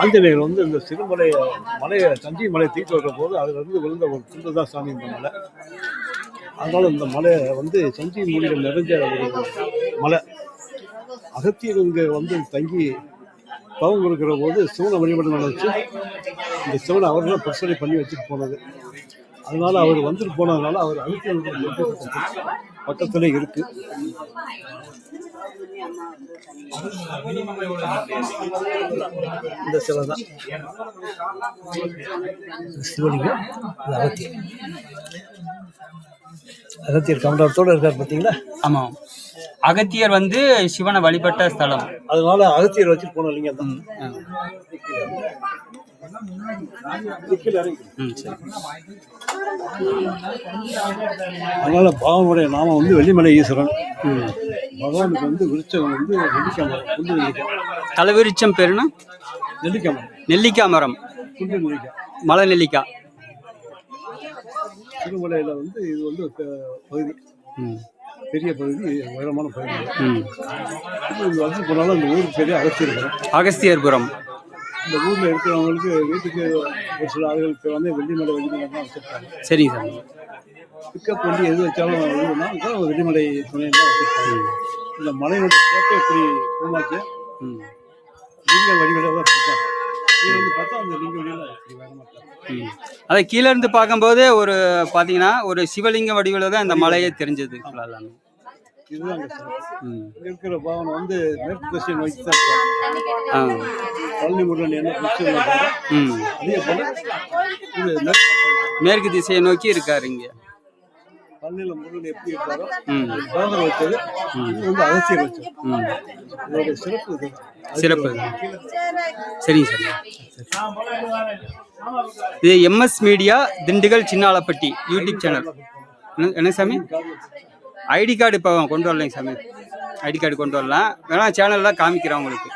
ஆஞ்சநேயர் வந்து இந்த சிறுமலை மலையை தஞ்சை மலையை தீட்டு வைக்கிற போது அதிலிருந்து விழுந்த ஒரு துண்டு தான் சாமி இந்த மலை. அதனால இந்த மலை வந்து சஞ்சய் மூலிகள் நிறைஞ்ச ஒரு மலை. அகத்தியர் இங்கே வந்து தங்கி தவம் இருக்கிற போது சிவனை வழிபாடு நடந்துச்சு. இந்த சிவனை அவர்களும் தான் பிரச்சனை பண்ணி வச்சுட்டு போனது. அதனால அவர் வந்துட்டு போனதுனால அவர் அகத்தியர் பக்கத்துல இருக்கு. இந்த சிலை தான். சிவலிங்கம் அகத்தியர். அகத்தியர் கமண்டலத்தோட இருக்கார் பார்த்தீங்களா? ஆமாம் அகத்தியர் வந்து சிவனை வழிபட்ட ஸ்தலம். அதனால அகத்தியர் வச்சுட்டு போன லிங்கம் அதனால பகவானுடைய நாமம் வந்து வெள்ளிமலை ஈஸ்வரன். ம் பகவானுக்கு வந்து விருச்சகம் வந்து நெல்லிக்காய் மரம் குண்டு நெல்லிக்காய். தலைவிரிச்சம் பேருனா? நெல்லிக்காய் மரம். நெல்லிக்காய் மரம். குண்டு நெல்லிக்காய். மலை நெல்லிக்காய். திருமலையில் வந்து இது வந்து பகுதி. பெரிய பகுதி உயரமான பகுதி. இந்த வந்து போனாலும் அந்த ஊருக்கு பெரிய அகத்தியர் மரம் அகஸ்தியர்புரம் இந்த ஊரில் இருக்கிறவங்களுக்கு வீட்டுக்கு ஒரு சில ஆளுகளுக்கு வந்து வெள்ளிமலை வெள்ளிமலை தான் வச்சுருக்காங்க. சரிங்க சாமி பிக்கப் வண்டி எது வச்சாலும் இதுனா தான் வெள்ளிமலை துணையில் தான் வச்சுருக்காங்க. இந்த மலையோட சேப்பை எப்படி பூமாச்சு ம். லிங்க வடிவில் தான். இப்படி அதை கீழே இருந்து பார்க்கும்போது ஒரு பார்த்தீங்கன்னா ஒரு சிவலிங்க வடிவில் தான் இந்த மலையே தெரிஞ்சது. எல்லாமே இங்க இருக்கிற பாவனை வந்து மேற்கு திசையை நோக்கி தான் ஆ. பழனி முருகன் என்ன அதே போல இது மேற்கு திசை. மேற்கு திசையை நோக்கி இருக்காரு இங்க. பழனியில் முருகன் எப்படி இருக்காரோ பாகர் வச்சது. இது வந்து அகசியர் வச்சது. இதோட சிறப்பு இது. சிறப்பு. சரிங்க சார். இது MS media Dindigul Chinnalapatti YouTube channel. என்ன- என்ன சாமி? ஐடி கார்டு இப்போ கொண்டு வரலைங்க சாமி. ஐடி கார்டு கொண்டு வரலாம் வேணா சேனலில் காமிக்கிறேன் உங்களுக்கு.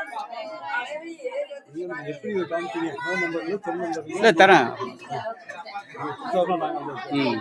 இல்லை தரேன். ம்.